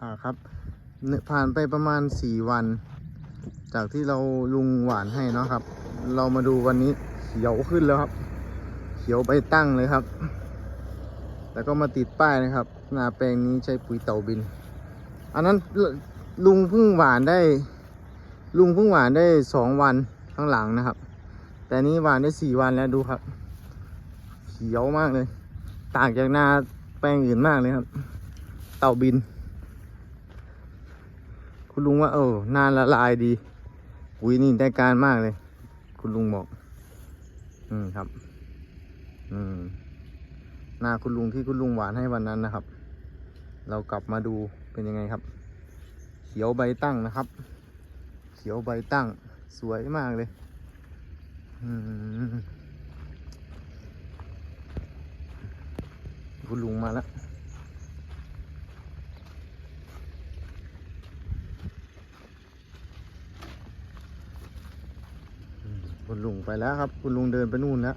อ่าครับ ผ่านไปประมาณสี่วัน จากที่เราลุงหวานให้เนาะครับ เรามาดูวันนี้เขียวขึ้นแล้วครับ เขียวใบตั้งเลยครับ แล้วก็มาติดป้ายนะครับนาแปลงนี้ใช้ปุ๋ยเต่าบิน อันนั้นลุงเพิ่งหวานได้ ลุงเพิ่งหวานได้สองวันข้างหลังนะครับ แต่นี้หวานได้สี่วันแล้วดูครับ เขียวมากเลย ต่างจากนาแปลงอื่นมากเลยครับ เต่าบิน คุณลุงว่าเออนานละลายดีปุ๋ยนี่ได้การมากเลย คุณลุงบอกอืมครับ อืมนาคุณลุงที่คุณลุงหวานให้วันนั้นนะครับ เรากลับมาดูเป็นยังไงครับ เขียวใบตั้งนะครับ เขียวใบตั้ง สวยมากเลยอืมคุณลุงมาแล้ว คุณลุงไปแล้วครับ คุณลุงเดินไปนู่นแล้ว